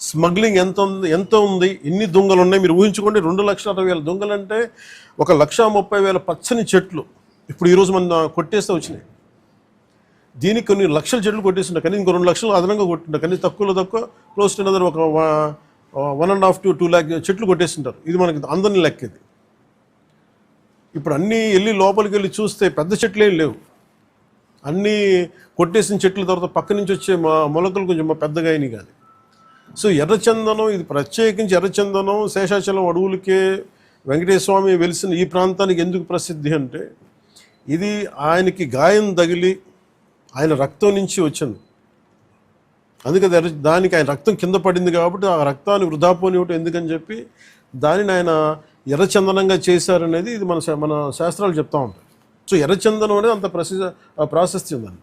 Smuggling ఎంత ఉంది ఎంత ఉంది ఎన్ని దొంగలు ఉన్నాయి మీరు ఊహించుకోండి రెండు లక్షల అరవై వేల దొంగలు అంటే ఒక లక్ష ముప్పై వేల పచ్చని చెట్లు. ఇప్పుడు ఈరోజు మన కొట్టేస్తే వచ్చినాయి. దీనికి కొన్ని లక్షల చెట్లు కొట్టేస్తుండే కానీ ఇంకో రెండు లక్షలు అదనంగా కొట్టిండే కానీ తక్కువలో తక్కువ క్లోజ్ టు అనదర్ ఒక one and half to two lakh చెట్లు కొట్టేస్తుంటారు ఇది మనకి అందరిని లెక్కేది. ఇప్పుడు అన్నీ వెళ్ళి లోపలికి వెళ్ళి చూస్తే పెద్ద చెట్లు ఏం లేవు. అన్నీ కొట్టేసిన చెట్ల తర్వాత పక్క నుంచి వచ్చే మా మొలకలు కొంచెం పెద్దగా అయినాయి కానీ సో ఎర్రచందనం ఇది ప్రత్యేకించి ఎర్రచందనం శేషాచలం అడవులకే వెంకటేశ్వర స్వామి వెలిసిన ఈ ప్రాంతానికి ఎందుకు ప్రసిద్ధి అంటే ఇది ఆయనకి గాయం తగిలి ఆయన రక్తం నుంచి వచ్చింది. అందుకే ఎర్ర దానికి ఆయన రక్తం కింద పడింది కాబట్టి ఆ రక్తాన్ని వృధా పోనివ్వటం ఎందుకని చెప్పి దానిని ఆయన ఎర్రచందనంగా చేశారనేది ఇది మన మన శాస్త్రాలు చెప్తా ఉంటాయి. సో ఎర్రచందనం అనేది అంత ప్రసిద్ధ ప్రాశస్త్యం ఉందండి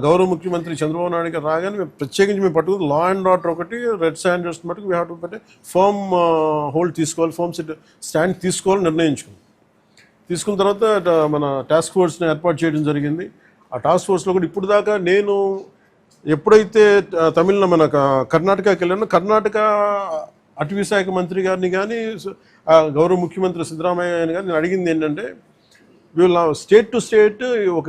గౌరవ ముఖ్యమంత్రి చంద్రబాబు నాయుడు గారు రాగానే మేము ప్రత్యేకించి మేము పట్టుకుని లా అండ్ ఆర్డర్ ఒకటి రెడ్ స్టాండర్డ్స్ మటుకు వీ హ్యావ్ టు పెట్టే ఫామ్ హోల్డ్ తీసుకోవాలి ఫర్మ్ స్టాండ్ తీసుకోవాలని నిర్ణయించుకుంది తీసుకున్న తర్వాత మన టాస్క్ ఫోర్స్ని ఏర్పాటు చేయడం జరిగింది. ఆ టాస్క్ ఫోర్స్లో కూడా ఇప్పుడు దాకా నేను ఎప్పుడైతే ట- తమిళ మన కర్ణాటకకి వెళ్ళానో కర్ణాటక అటవీ శాఖ మంత్రి గారిని కానీ గౌరవ ముఖ్యమంత్రి సిద్ధరామయ్య గారిని కానీ నేను అడిగింది ఏంటంటే వీళ్ళ స్టేట్ టు స్టేట్ ఒక